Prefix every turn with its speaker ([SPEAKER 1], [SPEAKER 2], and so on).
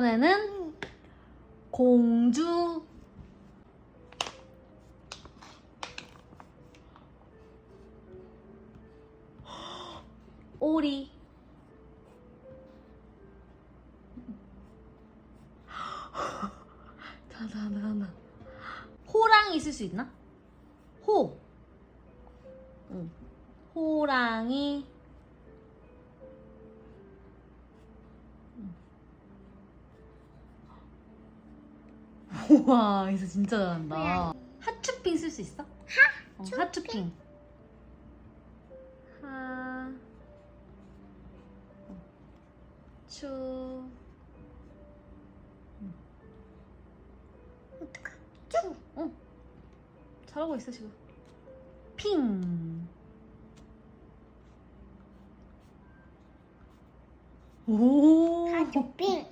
[SPEAKER 1] 이번에는 공주. 오리. 다다다다. 호랑이 있을 수 있나? 호. 응. 호랑이 우와 이거 진짜 잘한다. 하츄핑 쓸 수 있어? 하? 어, 하츄핑 하 어. 추
[SPEAKER 2] 어떡하?
[SPEAKER 1] 추. 어. 잘하고 있어 지금. 핑. 오.
[SPEAKER 2] 하츄핑.